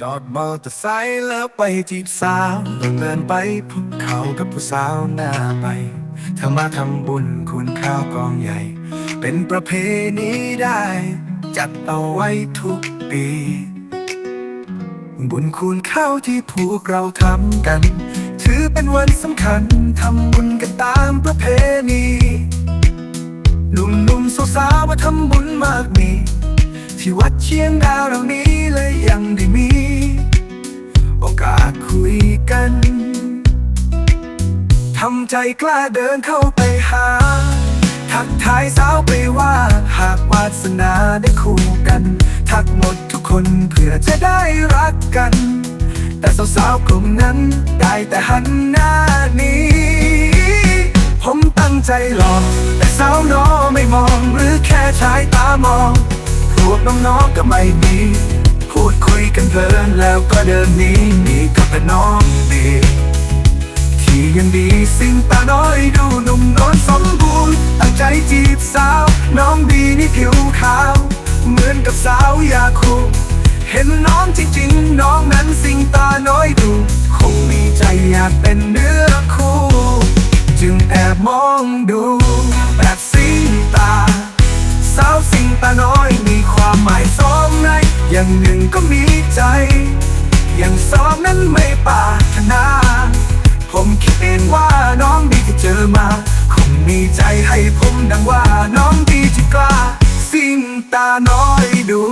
จอดมอเตอร์ไซค์แล้วไปจีบสาวต้องเดินไปพบเขากับผู้สาวหน้าใหม่ถ้ามาทำบุญคุณข้าวกองใหญ่ เป็นประเพณีได้ จัดเอาไว้ทุกปี บุญคุณข้าวที่พวกเราทำกัน ถือเป็นวันสำคัญทำบุญกันตามประเพณีหนุ่มๆสาวๆมาทำบุญมากมีที่วัดเชียงดาวเหล่านี้ ทำใจกล้าเดินเข้าไปหา ทักทายสาวไปว่า หากวาสนาได้คู่กัน ทักหมดทุกคนเพื่อจะได้รักกัน แต่สาวๆกลุ่มนั้นได้แต่หันหน้านี้ ผมตั้งใจหลอก แต่สาวน้อไม่มองหรือแค่ชายตามอง พวกน้องๆก็ไม่มีพูดคุยกันเพลินแล้วก็เดินหนีหนีกับแต่น้องดี ที่ยังดีสิ่งตาน้อยดูหนุ่มนอนสมบูรณ์ตั้งใจจีบสาว น้องดีนี่ผิวขาว เหมือนกับสาวยาคูเห็นน้องจริงๆ น้องนั้นสิ่งตาน้อยดู คงมีใจอยากเป็นเนื้อคู่ จึงแอบมองดูแบบสิงตา สาวสิ่งตาน้อยมีความหมายสองในอย่างหนึ่ ใจให้ผมดังว่าน้องดีที่กล้า สิ่งตาน้อยดู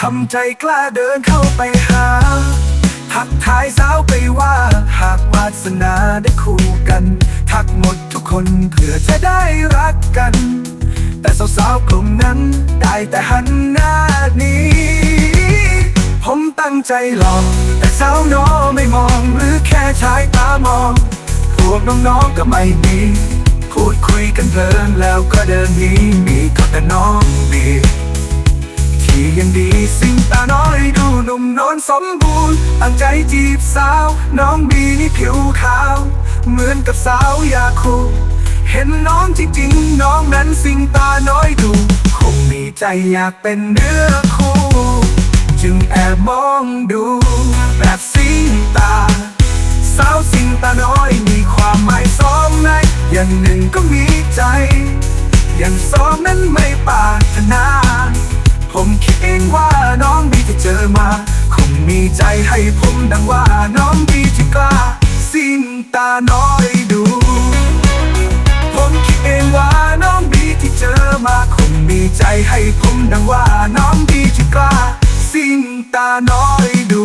ทำใจกล้าเดินเข้าไปหา ทักทายสาวไปว่า หากวาสนาได้คู่กัน ทักหมดทุกคนเพื่อจะได้รักกัน แต่สาวๆกลุ่มนั้นได้แต่หัน ใจหลอกแต่สาวน้อไม่มองหรือแค่ชายตามอง พวกน้องๆก็ไม่มีพูดคุยกันเพลินแล้วก็เดินหนีมีก็แต่น้องดีที่ยังดีสิ่งตาน้อยดูหนุ่มนอนสมบูรณ์ตั้งใจจีบสาว น้องบีนี่ผิวขาว เหมือนกับสาวยาคูเห็นน้องจริงๆน้องนั้นสิ่งตาน้อยดู คงมีใจอยากเป็นเนื้อคู่ จึงแอบมองดูแบบสิงตา สาวสิงตาน้อยมีความหมายสองใน อย่างหนึ่งก็มีใจ อย่างสองนั้นไม่ปาถนา ผมคิดเองว่าน้องดีที่เจอมา คงมีใจให้ผมดังว่าน้องดีที่กล้า สิงตาน้อยดู ผมคิดเองว่าน้องดีที่เจอมา คงมีใจให้ผมดังว่าน้องดีที่กล้า สิ้นตาน้อยดู